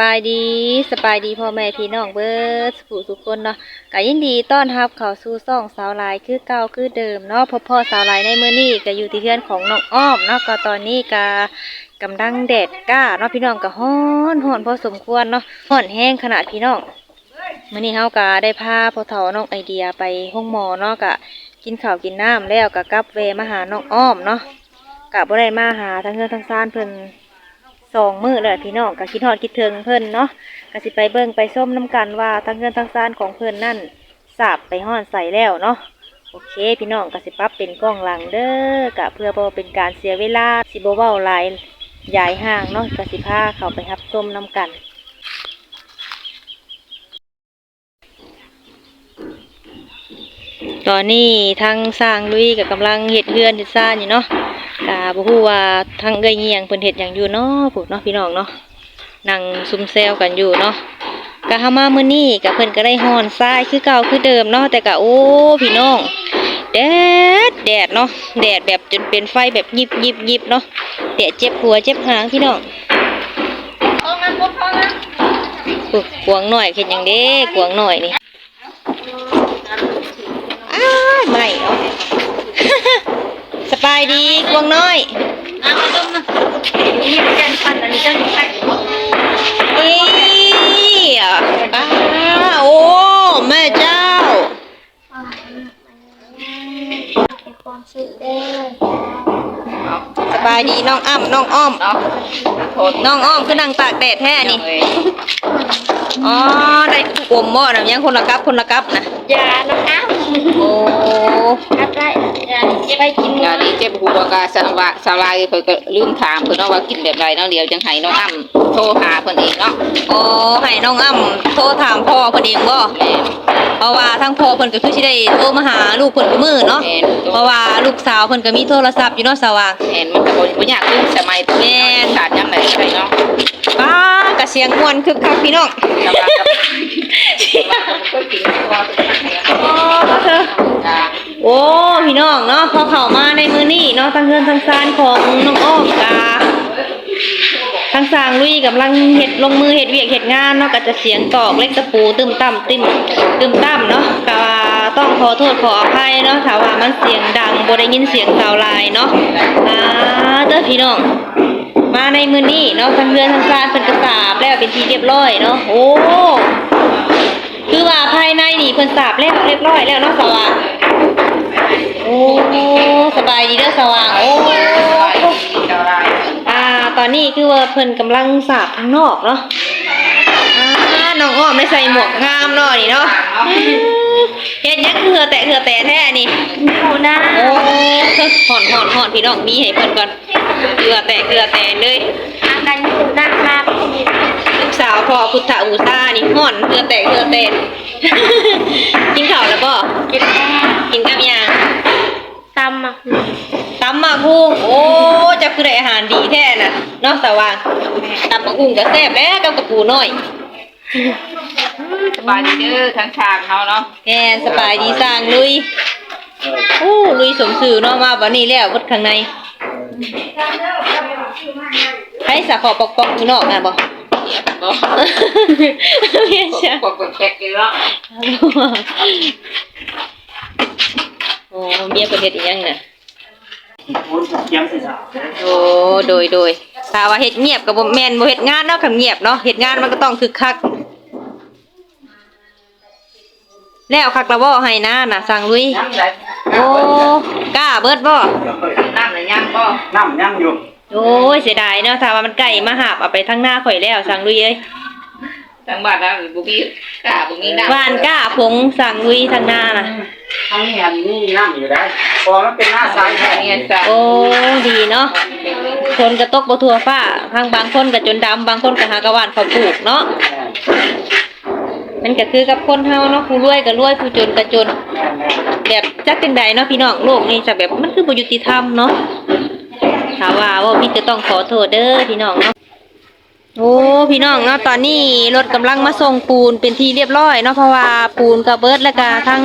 บายดีสบายดีพ่อแม่พี่น้องเบิร์ดสุขทุกคนเนาะก็ยินดีต้อนรับเข้าสู่ซ่องสาวลายคือเก่าคือเดิมเนาะพ่อพ่อสาวลายในมื้อนี้ก็อยู่ที่เพื่อนของน้องอ้อมเนาะก็ตอนนี้ก็กำลังแดดกล้าเนาะพี่น้องก็ฮ้อนฮ้อนพอสมควรเนาะฮ้อนแห้งขนาดพี่น้องมื้อนี้เฮาก็ได้พาพ่อเฒ่าน้องไอเดียไปห้องหมอเนาะก็กินข้าวกินน้ำแล้วก็กลับเวมาหาน้องอ้อมเนาะก็บ่ได้มาหาทั้งเฮือนทั้งซ่านเพิ่น สองมื้อเลยพี่น้องก็คิดฮอดคิดถึงเพิ่นเนาะก็สิไปเบิ่งไปส้มน้ำกันว่าทั้งเงินทั้งซานของเพิ่นนั่นสาบไปฮ้อนใส่แล้วเนาะโอเค พี่น้องก็สิปรับเป็นกล้องหลังเด้อกะเพื่อบ่เป็นการเสียเวลาสิบ่เว้าหลายยายห่างเนาะก็สิพาเข้าไปรับส้มน้ำกันตอนนี้ทางสร้างลุยกับกำลังเฮ็ดเฮือนเฮ็ดซ่านอยู่เนาะ กะบ่ฮู้ว่าทางเอ้ยเงียงเพิ่นเฮ็ดหยังอยู่เนาะพวกเนาะพี่น้องเนาะนั่งซุมแซวกันอยู่เนาะกะเฮามามื้อนี้กะเพิ่นก็ได้ฮ้อนทรายคือเก่าคือเดิมเนาะแต่กะโอ้พี่น้องแดดแดดเนาะแดดแบบจนเป็นไฟแบบยิบยิบยิบเนาะแดดเจ็บหัวเจ็บหางพี่น้องอุ๊ยกวางหน่อยเฮ็ดหยังเด้กวางหน่อยนี่ อ้ายไม่เนาะ ส บายดีกวางน้อยเอามาต้มนะนี่เป็นการปั่นอันนี้จะใส่นี่อะอ้าโอ้แม่เจ้าความสุขเด้อสบายดีน้องอ้ำน้องอ้อม เนาะโทษน้องอ้อมคือนั่งตากแดดแท้นี่เลยอ๋อ ได้อมบ่นะยังคนละกับคนละกับนะยาน้ำอ้าวโอ้อะไรยาจะไปกินงานนี้เจ็บหัวกาสาวะสาวลายเพิ่นก็ลืมถามเพิ่นเนาะว่ากินแบบไรเนาะเดี๋ยวจังให้น้องอ้ำโทรหาเพิ่นเองเนาะโอ้ให้น้องอ้ำโทรถามพ่อเพิ่นเองบ่แม่เพราะว่าทั้งพ่อเพิ่นก็คือสิได้โทรมาหาลูกเพิ่นทุกมื้อเนาะแม่นเพราะว่าลูกสาวเพิ่นก็มีโทรศัพท์อยู่เนาะสว่างแม่นมันก็บ่บ่ยากคือสมัยตัวแม่นขาดยามไหนก็ได้เนาะป้ากะเสียงม่วนคึกคักพี่น้องสบายกับก็กินตัวโอ้เธอจ้าโอ้พี่น้องเนาะพอเข้ามาในมือนี้เนาะทั้งเฮือนทั้งซานของน้องอ้อมกาทั้งสร้างลุยกำลังเฮ็ดลงมือเฮ็ดเวียกเฮ็ดงานเนาะก็จะเสียงตอกเล็กตะปูตึมต่ำตึมตึมต่ำเนาะก็ว่าต้องขอโทษขออภัยเนาะถ้าว่ามันเสียงดังบ่ได้ยินเสียงสาวลายเนาะอ่าเด้อพี่น้อง มาในมือนี้เนาะทั้งเรือนทั้งซานเพิ่นกระสาบแล้วเป็นที่เรียบร้อยเนาะโอ้คือว่าภายในนี่เพิ่นสาบแล้วเรียบร้อยแล้วเนาะสว่างโอ้สบายดีเด้อสว่างโอ้สาวลายอ่าตอนนี้คือว่าเพิ่นกำลังสาบข้างนอกเนาะอ่าน้องอ้อมได้ใส่หมวกงามเนาะนี่เนาะเฮ็ดหยังคือเหือแตะเหือแตะแท้นี่ดูนะโอ้หอนหอนหอนพี่น้องมีให้เพิ่นก่อน เหือแตะเหือแตะเลยอาการอยู่ด้านล่างลูกสาวพ่อพุทธอูซ่านี่ห่อนเกลือแตกเกลือแตกกินข้าวแล้วบ่กินแม่กินกับหยังตำอะตำหมากฮูโอ้เจะคือได้อาหารดีแท้น่ะเนอกสว่างตำหมากหุ่งก็แซ่บแล้วกับกระปูน้อยสบายดีเด้อทั้งทางเฮาเนาะแกสบายดีสร้างลุยโอ้ลุยสมสื่อเนาะมาวันนี้แล้ววัดข้างใน ให้สาขอปอกปอกอยู่นอกน่ะบ่เดี๋ยวบ่เมียจ้ะปกแปลกๆเนาะโอ้เมียประเทศอีหยังน่ะยังสิสาวโอ้โดยโดยถ้าว่าเฮ็ดเงียบกับบ่แม่นบ่เฮ็ดงานเนาะคำเงียบเนาะเฮ็ดงานมันก็ต้องคึกคักแล้วคักละบ่ให้นะน่ะสั่งลุยยังได้ โอ้กล้าเบิดบ่น้ำน่ะยังบ่น้ำยังอยู่โอ้ยเสียดายเนาะถ้าว่ามันไก่มาหาบเอาไปทางหน้าข่อยแล้วสั่งลุยเอ้ยทางบ้านนะบ่มีกล้าบ่มีน้ำว่านกล้าผงสั่งลุยทางหน้าน่ะทั้งนี้อันนี้น้ำอยู่ได้พอมันเป็นหน้าซ้ายแค่เนีนี้ยจ้ะโอ้ดีเนาะคนก็ตกบ่ทั่วฟ้าทางบางคนก็จนดำบางคนก็หากะว่านเขาปลูกเนาะมันก็คือกับคนเฮาเนาะผู้รวยก็รวยผู้จนก็จน แบบจักจังใดเนาะพี่น้องโลกนี้จะแบบมันคือบ่ยุติธรรมเนาะถ้าว่าว่าพี่จะต้องขอโทษเด้อพี่น้องเนาะโอ้พี่น้องเนาะตอนนี้รถกำลังมาส่งปูนเป็นที่เรียบร้อยเนาะเพราะว่าปูนก็เบิดแล้วก็ทั้ง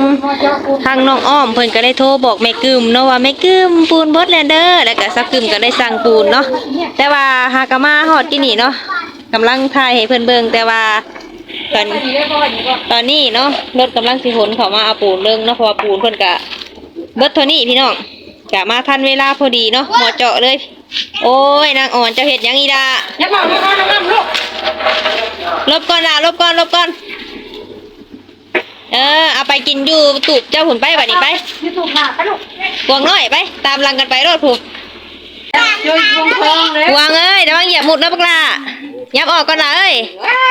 ทั้งน้องอ้อมเพิ่นก็ได้โทรบอกแม่กึมเนาะว่าแม่กึมปูนเบิดแล้วเด้อแล้วก็ซักกึมก็ได้สั่งปูนเนาะแต่ว่าหากะมาฮอดที่นี่เนาะกกำลังถ่ายให้เพิ่นเบิ่งแต่ว่า ตอนตอนนี้เนาะรถกำลังสิหนเข้ามาเอาปูนเรื่องเนาะเพราะว่าปูนเพิ่นก็เบิดเท่านี้พี่น้องกะมาทันเวลาพอดีเนาะหมอเจาะเลย โอ้ยนางอ่อนเจ้าเฮ็ดหยังอีดาอย่าบอกอย่าบอกน้ำลูกลบก่อนล่ะลบก่อนลบก่อนเออเอาไปกินอยู่ตูบเจ้าหุ่นไปบัดนี้ไปยูทูบมาปะลูกกวางน้อยไป ตามหลังกันไปรถผูกช่วยวงทองเลยกวางเอ้ยระวังเหยียบหมุดนะพวกล่ะ ยับออกก่อนล่ะเอ้ย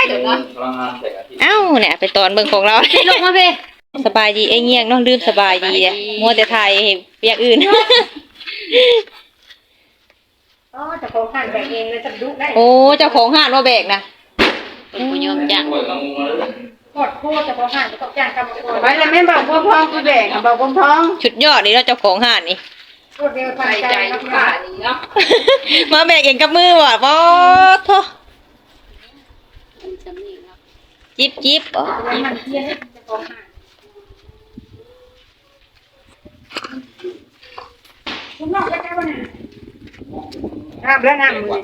เดี๋ยวนะพลังงานแต่อาทิตย์เอ้าเนี่ยไปตอนเบิ่งของเรา ลงมาเพ่สบายดีไอ้เงี้ยงเนาะลืมสบายดีเด้มัวแต่ถ่ายให้อย่างอื่น อ๋อจะโค้งผ่านแบบเองเลยจะดุได้โอ้เจ้าของห้านว่าแบกนะเป็นผู้ยอมจ้างป่วยกลางมุงเลยกดโค้จะโค้งผ่านจะต้องจ้างกรรมกรไปแล้วแม่บอกพวกทองกูแบ่งบอกพวกทองชุดยอดนี่เนาะเจ้าของห้านนี่ รวดเร็วทันใจใจใจครับป่านี่เนาะ มาแบกเองกับมือว่ะป๊อดโท จิบจิบอ๋อมันเทียนจะโค้งผ่านคุณน้องจะแก้วันไหนน้ำแล้วน้ำมือ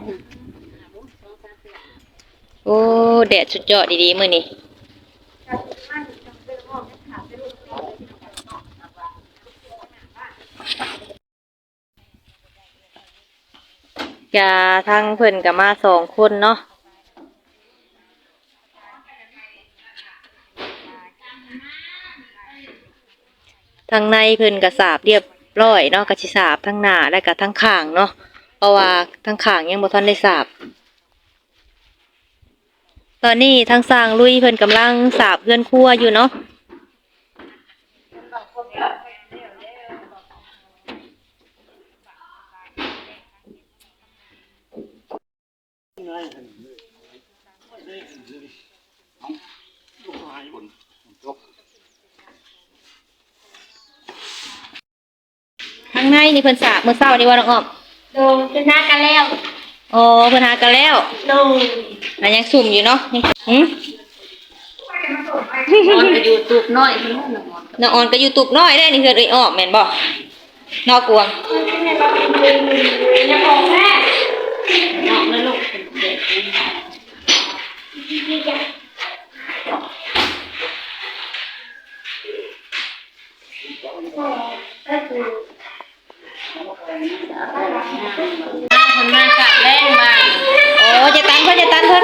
โอ้แดดสุดยอดดีๆมื้อนี้กะทั้งเพิ่นก็มาสองคนเนาะ ทางในเพิ่นก็สาบเรียบร้อยเนาะก็สิสาบทั้งหน้าและก็ทั้งข้างเนาะเพราะว่าทั้งข้างยังบ่ทันได้สาบ ตอนนี้ทางสร้างลุยเพิ่นกำลังสาบเพื่อนครัวอยู่เนาะ ข้างในนี่เพิ่นสาบมื้อเช้านี่ว่าน้องอ้อมโดนชนะกันแล้วอ๋อเพิ่นหากันแล้วโดนอันยังสุ่มอยู่เนาะยังหืมมันไปอยู่ตูบน้อยมันหนอนน้องออนก็อยู่ตุกน้อยได้นี่เฮือนเอ้ยอ้อมแม่นบ่นอกกวงจะโค้งแม่เนาะนั่นลูกเป็นเด็กก็คือ คนมากับแรงบ้าง โอ้จะตันเพิ่นจะตันเพิ่น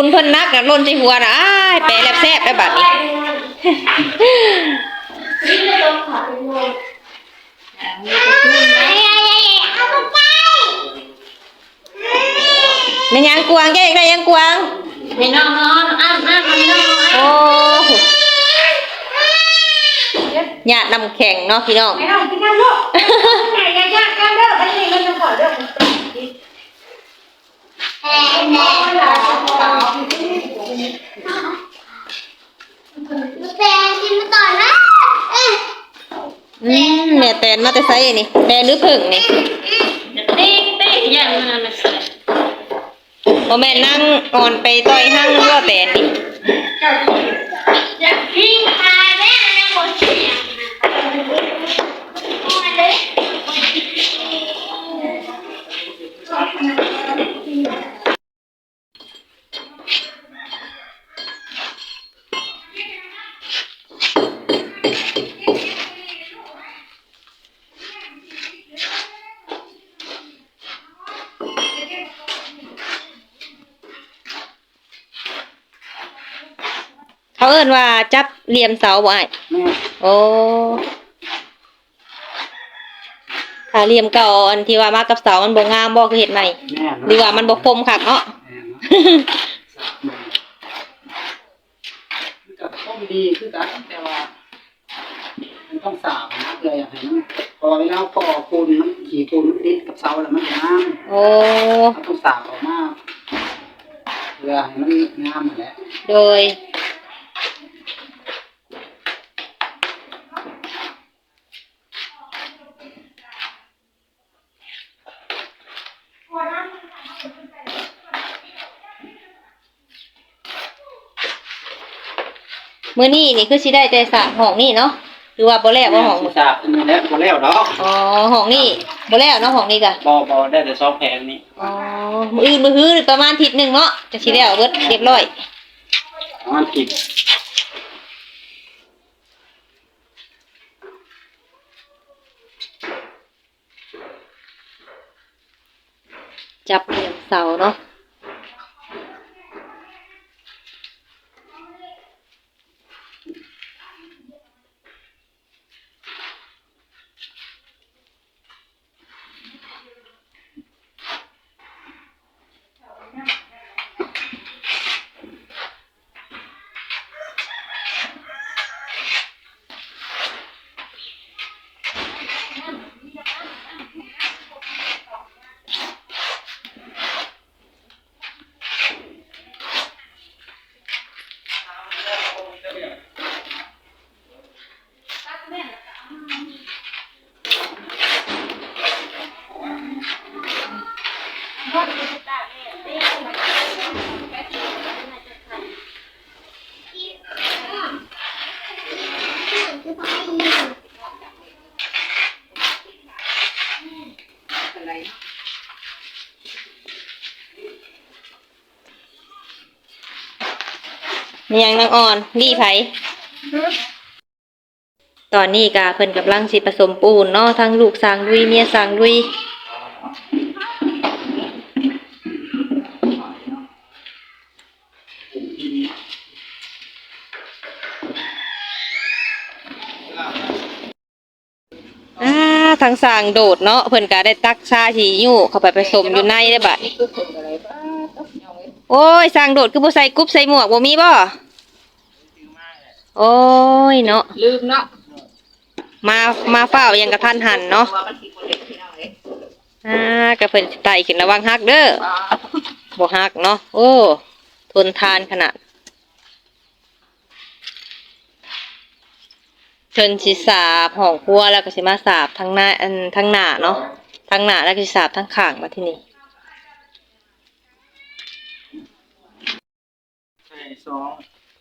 ปูนเพิ่นนักน่ะหล่นใส่หัวน่ะอ้ายแปลแลบแซ่บได้บัดนี้นี่จะต้องขอเป็นโมเอาไปแม่นยังกวางแกอยากได้ยังกวางให้น้องนอนอ้ำอ้ำให้น้องนอนโอ้หยาดน้ำแข็งเนาะพี่น้องไม่ต้องกินกันลูกไหนยากๆกันเด้อไปนี่มันจะขอเด้อแอนแอนเหรอแฟนกินมาก่อนนะ อืมแม่แต นมาแต่ไสนี่แตนหรือผึ่งนี่ติ๊งติ๊งอย่างนั้นน่ะสิบ่แม่นนั่งอ่อนไปต่อยห้างนึกว่าแตนนี่อยากกิ เขาเอิ้นว่าจับเหลี่ยมเสาบ่อ้ายแม่โอ้ถ้าเหลี่ยมเก่าอันที่ว่ามากับเสามันบ่งามบ่คือเฮ็ดใหม่แม่หรือว่ามันบ่คมคักเนาะกับต้มดีคือกันแต่ว่า มันต้องสาบนะเพื่ออยากให้มันพอเวลาก่อปูนมันขี่ปูนมันติดกับเสาแล้วมันจะงามโอ้มันต้องสาบออกมาเพื่อให้มันงามนั่นแหละโดย มื้อนี้นี่คือสิได้แต่สระห้องนี่เนาะหรือว่าบ่แล้วบ่ห้อง สาบเป็นแล้วบ่แล้วดอกอ๋อห้องนี่บ่แล้วเนาะห้องนี้ก็บ่บ่ได้แต่ซอกแพงนี่อ๋อมืออื่นมือฮื้อประมาณอาทิศหนึ่งเนาะจะสิได้เอาเบิดเรียบร้อย มันผิดจับเหลี่ยมเสาเนาะ มียังนางอ่อนดีไผตอนนี้กาเพิ่นกำลังสิผสมปูนเนาะทั้งลูกสร้างลุยเมียสร้างลุยอ่าทางสร้างโดดเนาะเพิ่นก็ได้ตักชาที่อยู่เข้าไปผสมอยู่ในได้บัด โอ้ยสร้างโดดคือบ่ใส่กรุ๊บใส่หมวกบ่มีบ่โอ้ยเนาะลืมเนาะมามาเฝ้ายังกระทันหันเนาะว่ามันสิบ่เล็กพี่น้องเอ้ยอ่ากระเพิ่นสิไต่ขึ้นระวังฮักเด้อป้าบ่ฮักเนาะโอ้ทนทานขนาดเชิญสิสาบห้องครัวแล้วก็สิมาสาบทั้งหน้าอันทั้งหน้าเนาะทั้งหน้าแล้วก็สิสาบทั้งข้างมาที่นี่ ใช่ สอง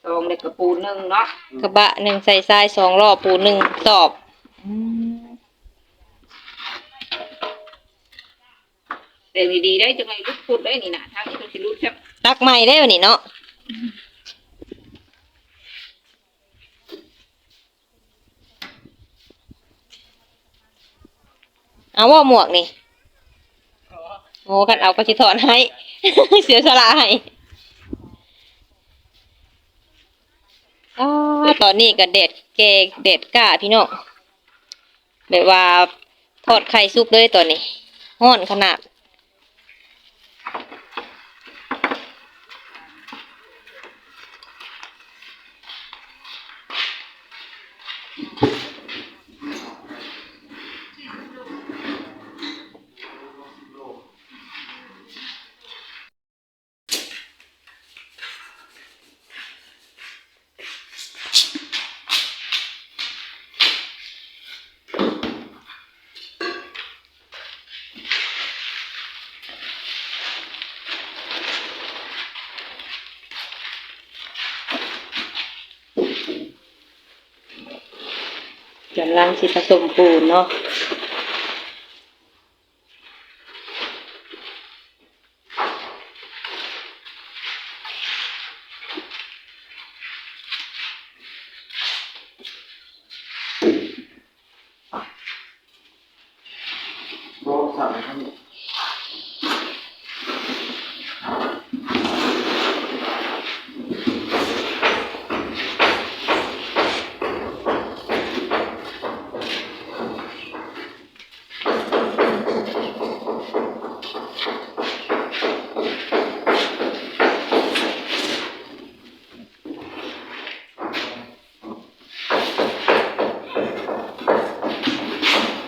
ตรงเด็กกระปูนหนึงเนาะกระบะหนึ่งใส่ทรายสองรอบปูนหนึ่งสอบเดี๋ยวดีๆได้จังไงลุกพุดได้นี่นะทางนี้ก็สิลุกครับตักใหม่ได้วันนี้เนาะเอาว่าหมวกนี่โอ้กันเอาก็สิถอนให้ เสียสละให้ อาตอนนี้ก็เด็ดเกเด็ดก้าพี่น้องแบบว่าทอดไข่ซุปเลยตอนนี้ห้อนขนาด กำลัง สิผสมปูนเนาะ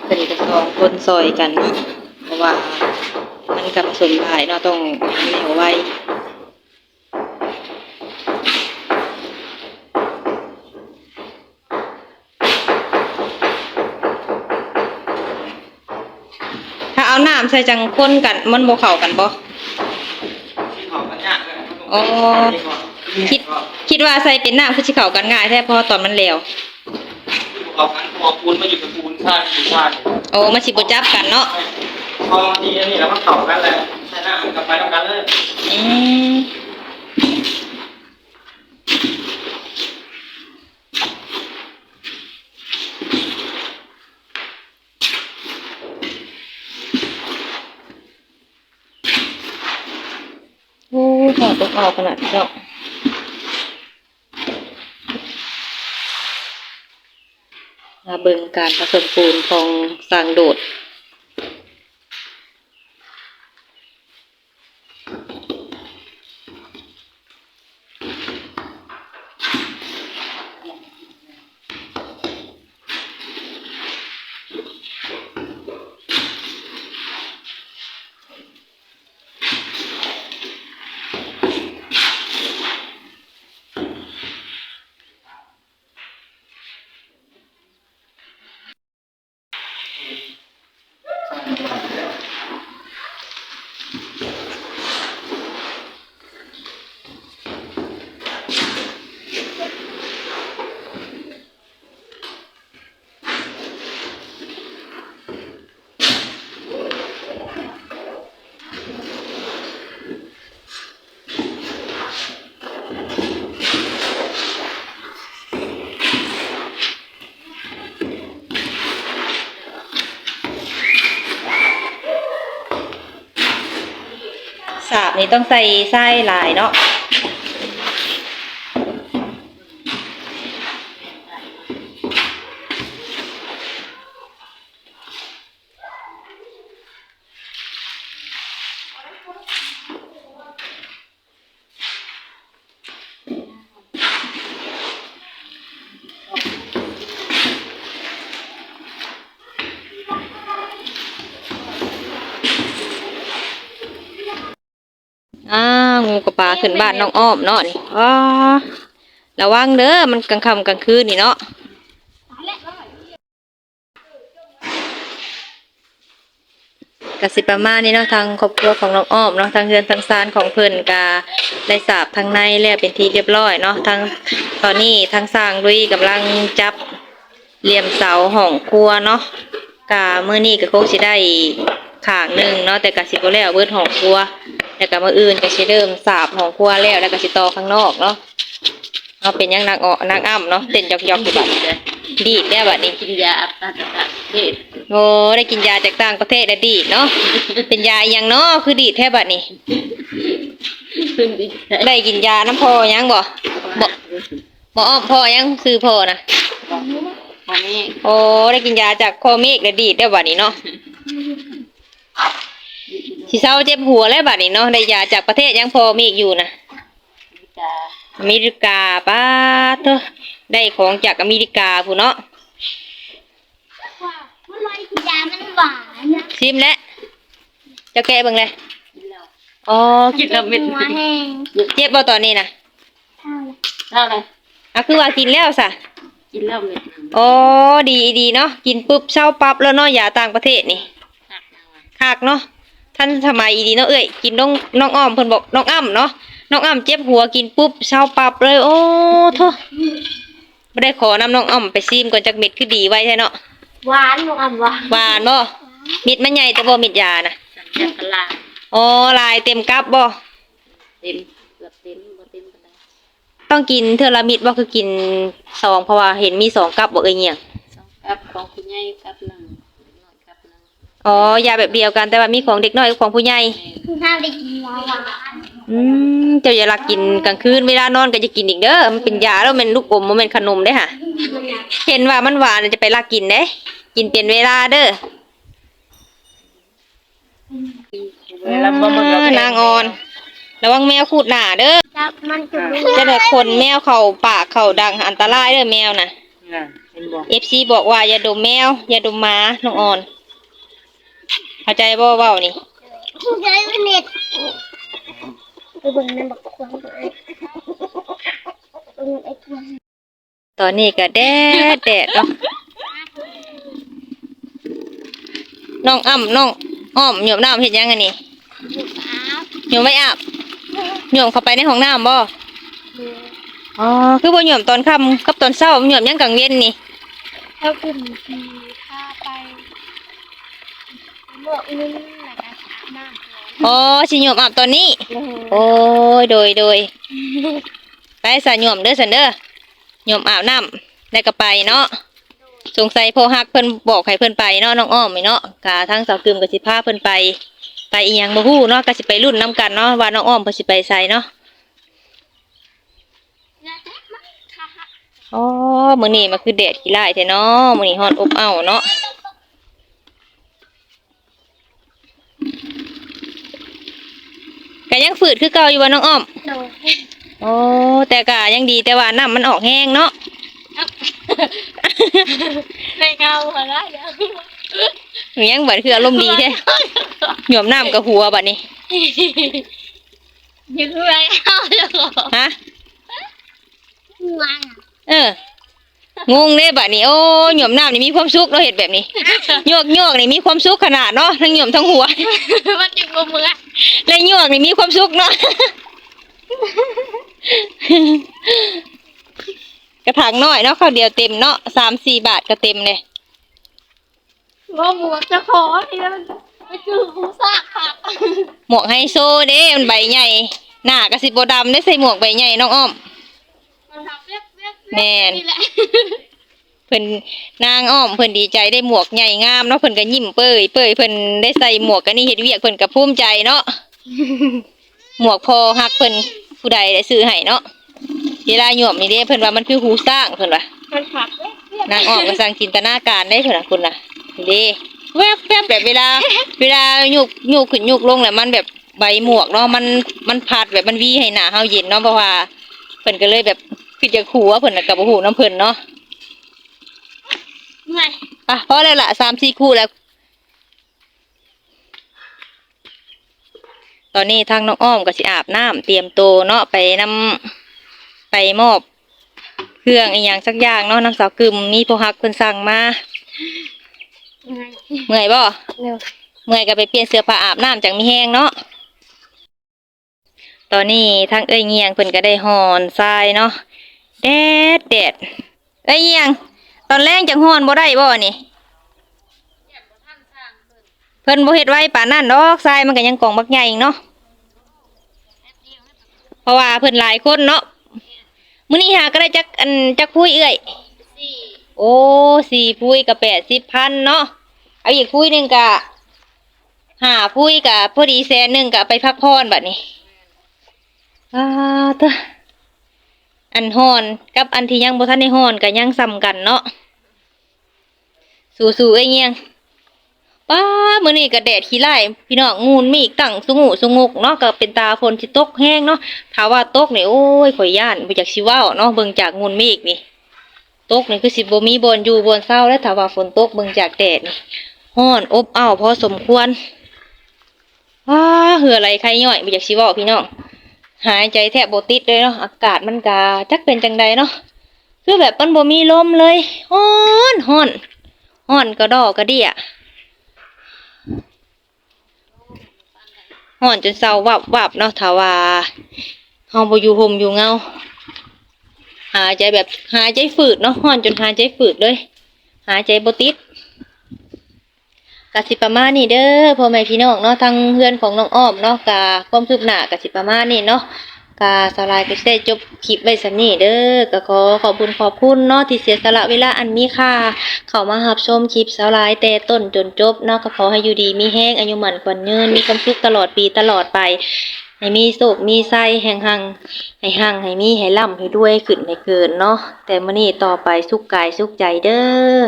เป็นกระสอง คนซอยกันเนาะเพราะว่ามันกับผสมหลายเนาะต้องเหนียวไว้ถ้าเอาน้ำใส่จังคนกันมันบ่เข้ากันบ่ที่เขากันยากเลยอ๋อคิดคิดว่าใส่เป็นน้ำคือสิเข้ากันง่ายแท้เพราะว่าตอนมันแล้วเอากันพอปูนมาอยู่กับปูนชาติอยู่ชาติ โอ้มันสิบ่จับกันเนาะพอมาดีอันนี้แล้วมันเข่ากันแหละใช่ชนะกลับไปต้องกันเลยอืมโอ้ถอดตกออกขนาดนี้เนาะ มาเบิ่งการผสมปูนของสร้างโดด สาบ นี่ต้องใส่ไส้หลายเนาะ งูกับปลาขึ้นบ้านน้องอ้อมเนาะนี่อ้าระวังเด้อมันกลางค่ำกลางคืนนี่เนาะกสิประมาณนี้เนาะทางครอบครัวของน้องอ้อมเนาะทางเรือนทางซานของเพิ่นกาได้สาบทางในแล้วเป็นที่เรียบร้อยเนาะทางตอนนี้ทางสร้างลุยกำลังจับเหลี่ยมเสาห้องครัวเนาะกาเมื้อนี้ก็คงสิได้ข้างหนึ่งเนาะแต่กสิบ่แล้วเบิดห้องครัว แล้วก็มื้ออื่นก็สิเริ่มสาบห้องครัวแล้วแล้วก็สิต่อข้างนอกเนาะเอาเป็นหยังนางอ้อนางอ้ำเนาะเต้นยอกๆอยู่บัดนี้เด้อดีดแล้วบัดนี้กินยาอัตตาตะเทศโอ้ได้กินยาจากต่างประเทศแล้วดีดเนาะเป็นยาอหยังเนาะคือดีดแท้บัดนี้ขึ้นดีใจได้กินยาน้ำพอยังบ่บ่บ่อ้อมพอยังคือพอนะพ่อแม่โอ้ได้กินยาจากคอเมกแล้วดีดได้วบัดนี้เนาะ สิเศร้าเจ็บหัวแล้วบัดนี้เนาะได้ยาจากประเทศยังพอมีอีกอยู่นะจ้าอเมริกาป้าเถอะได้ของจากอเมริกาผู้เนาะว่ามันลอยยามันหวานนะชิมแล้วเจ้าแกะเบิ่งเลยกินแล้วอ๋อกินแล้วเม็ดหัวแห้งเจ็บบ่ตอนนี้นะเท่าไหร่เท่าไหร่อะคือว่ากินแล้วซะกินแล้วเม็ดหนึงอ๋อดีดีเนาะกินปุ๊บเช้าปั๊บแล้วเนาะยาต่างประเทศนี่หักยังไงคักเนาะ ท่านสมัยดีเนาะเอ้ยกินน้องน้องอ้อมเพิ่นบอกน้องอ้ำเนาะน้องอ้ำเจ็บหัวกินปุ๊บเช้าปั๊บเลย โอ้โทไม่ได้ขอนำน้องอ้อมไปซิมก่อนจักเม็ดคือดีไว้แท้เนาะหวานลูกอ่ำหวานหวานบ่เม็ดมันใหญ่แต่บ่เม็ดยานะสัญญาพลาอ๋อลายเต็มกับบ่เต็มเกือบเต็มบ่เต็มก็ได้ต้องกินเทื่อละมิดบ่คือกินสองเพราะว่าเห็นมีสองกับบ่เอ้ยเหี่ยงสองกับของคุณยายกับหนึ่งน้อยกับหนึ่ง อ๋อยาแบบเดียวกันแต่ว่ามีของเด็กน้อยกับของผู้ใหญ่ถ้าได้กินหวานหวานอืมเจ้าอย่าลักกินกลางคืนเวลานอนก็จะกินอีกเด้อมันเป็นยาแล้วมันลูกอมมันเป็นขนมเด้ค่ะ เห็นว่ามันหวานจะไปลักกินเด้กินเป็นเวลาเด้อเวลาบ่มึงเราอ่านางออน ระวังแมวขูดหน้าเด้อจับมันจะรู้จะได้คนแมวเข้าปากเข้าดังอันตรายเด้อแมวน่ะน่ะเห็นบ่ FC บอกว่าอย่าดมแมวอย่าดมหมาน้องออน เข้าใจบ่เว้านี่ผู้ใช้เน็ตไปเบิ่งมันบอกควงตัวเองเบิ่งไอ้ควงตอนนี้ก็แดดแดดเนาะน้องอ้ำน้องอ้อมหยบน้ำเฮ็ดยังอันนี้ครับหยบไม่อาบหยบเข้าไปในห้องน้ำบ่อ๋อคือบ่หย่อมตอนค่ำกับตอนเช้าหย่อมยังกลางเว้นนี่ถ้าคุณมีค่าไป เมื่ออื่นนะครับน้ำร้อนอ๋อสิโยมอาบตอนนี้ โอ้ยโดยโดยไปสะโยมเด้อสันเด้อโยมอาบน้ำแล้วก็ไปเนาะสงสัยพ่อฮักเพิ่นบอกให้เพิ่นไปเนาะน้องอ้อมนี่เนาะกะทางสาวกึมก็สิพาเพิ่นไป ไปอีหยังบ่ฮู้เนาะก็สิไปรุ่นนํกันเนาะว่าน้องอ้อมเพิ่นสิไปไสเนาะอ๋อมื้อนี้มันคือแดดขี้ร้ายแท้เนาะมื้อนี้ร้อนอบอ้าวเนาะ ก็ยังฝืดคือเก่าอยู่ว่าน้องอ้อม โดยโอ้แต่ก็ยังดีแต่ว่าน้ำมันออกแห้งเนาะ ในเงาหัวละยังยังบัดคืออารมณ์ดีแท้หย่อมน้ำกับหัวบัดนี้ยังไงเอาเลยเหรอฮะมาเออ งงเด้บัดนี้โอ้หย่อมน้ำนี่มีความสุขเนาะเห็ดแบบนี้โยกโยกนี่มีความสุขขนาดเนาะทั้งหย่อมทั้งหัวมันจะงงมือและโยกนี่มีความสุขเนาะกระถางน้อยเนาะข้าวเดียวเต็มเนาะสามสี่บาทก็เต็มเลยงงมือจะขอทีแล้วมันไปคือหูซากค่ะหมวกไฮโซเด้มันใบใหญ่หน้ากระสิบโบดำได้ใส่หมวกใบใหญ่น้องอ้อมมันทำเรียบเรียบ แม่นนี่แหละ เพิ่นนางอ้อมเพิ่นดีใจได้หมวกใหญ่งามเนาะเพิ่นก็ยิ้มเป้ยเป้ยเพิ่นได้ใส่หมวกกันนี่เฮ็ดเวียกเพิ่นก็ภูมิใจเนาะ หมวกพอฮักเพิ่นผู้ใดได้ซื้อให้เนาะเวลาหย่อมนี่เด้เพิ่นว่ามันคือหูสร้างเพิ่นว่ามันผักเรียนางอ้อมก็สร้างจินตนาการได้เพิ่นน่ะคุณน่ะนี่เด้แวบแวบแบบเวลา เวลาหยุกหยุกขึ้นหยุกลงแล้วมันแบบใบหมวกเนาะมันมันพัดแบบมันวีให้หน้าเฮาเย็นเนาะเพราะว่าเพิ่นก็เลยแบบ คือจะขู่ว่าเพิ่นน่ะก็บ่ฮู้น้ำเพิ่นเนาะเมื่อยอะพอแล้วล่ะสามสี่คู่แล้ว ตอนนี้ทางน้องอ้อมก็สิอาบน้ำเตรียมตัวเนาะไปนำไปมอบ เครื่องอีหยังสักอย่างเนาะน้ำสาวกึมมีพวกฮักเพิ่นสั่งมา เมื่อยเมื่อยบ่ เร็วเมื่อยก็ไปเปลี่ยนเสื้อผ้าอาบน้ำจังมีแห้งเนาะ ตอนนี้ทางเอ้ยเงียงเพิ่นก็ได้หอนทรายเนาะ แดดแดดเอ้ยเงียงตอนแรกจังหอนบ่ได้บ่นี่ เพิ่นบ่เฮ็ดไว้ป่านนั้นดอกทรายมันก็ยังกองบักใหญ่อีกเนาะ เพราะว่าเพิ่นหลายคนเนาะมื้อนี้หาก็ได้จักอันจักพุ้ยเอ้ยสี่โอ้สี่พุ้ยก็แปดสิบพันเนาะ เอาอีกพุ้ยหนึงก็ห้าพุ้ยก็พอดีแสนหนึงก็เอาไปพักพรบัดนี้อ้าเตะ อันฮอนกับอันที่ยังบ่ทันได้ฮอนก็ยังซ้ำกันเนาะสู้ๆเอ้ยเงียงป้ามื้อนี้ก็แดดขี้ไล่พี่น้องงูนมีอีกตั้งสุงูสุงกเนาะก็เป็นตาฝนสิตกแห้งเนาะถ้าว่าตกนี่โอ้ยข่อยย่านบ่อยากสิเว้าเนาะเบิ่งจากงูนเมฆนี่ตกนี่คือสิบ่มีบอนอยู่บอนเศร้าแล้วถ้าว่าฝนตกเบิ่งจากแดดนี่ร้อนอบอ้าวพอสมควรว้าเหืออะไรใครย่อยบ่อยากสิเว้าพี่น้อง หายใจแทบบติดเลยเนาะอากาศมันก็จักเป็นจังใดเนาะคือแบบมันบ่มีลมเลยร้อนร้อนร้อนกระดอกกระเดี่ยห่อนจนเศร้าวับวับเนาะถาว่าเฮาบ่อยู่ห่มอยู่เงาหายใจแบบหายใจฝืดเนาะห่อนจนหายใจฝืดเลย หายใจบ่ติด กะสิประมาณนี้เด้อพ่อแม่พี่น้องเนาะทางเพื่อนของน้องอ้อมเนาะกะความคืบหน้ากะสิประมาณนี้เนาะกะสลายก็ได้จบคลิปไว้สันนี้เด้อก็ขอขอบคุณขอบคุณเนาะที่เสียสละเวลาอันมีค่าเข้ามารับชมคลิปสลายแต่ต้นจนจบเนาะก็ขอให้อยู่ดีมีแห้งอายุหมันกว่าเงินมีความสุขตลอดปีตลอดไปให้มีโศกมีไส้แห่งหังให้หังให้มีให้ร่ำให้ด้วยขึ้นให้เกินเนาะแต่มื้อนี้ต่อไปสุขกายสุขใจเด้อ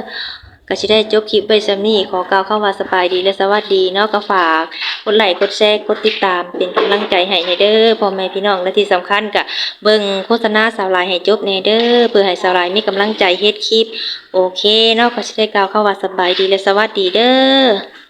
ก็สิได้จบคลิปไว้ซำนี้ขอกล่าวคำว่าสบายดีและสวัสดีเนาะก็ฝากกดไลค์กดแชร์กดติดตามเป็นกำลังใจให้ให้เด้อพ่อแม่พี่น้องและที่สำคัญก็เบิ่งโฆษณาสาวลายให้จบแน่เด้อเพื่อให้สาวลายมีกำลังใจเฮ็ดคลิป โอเคเนาะก็จะได้กล่าวเข้าว่าสบายดีและสวัสดีเด้อ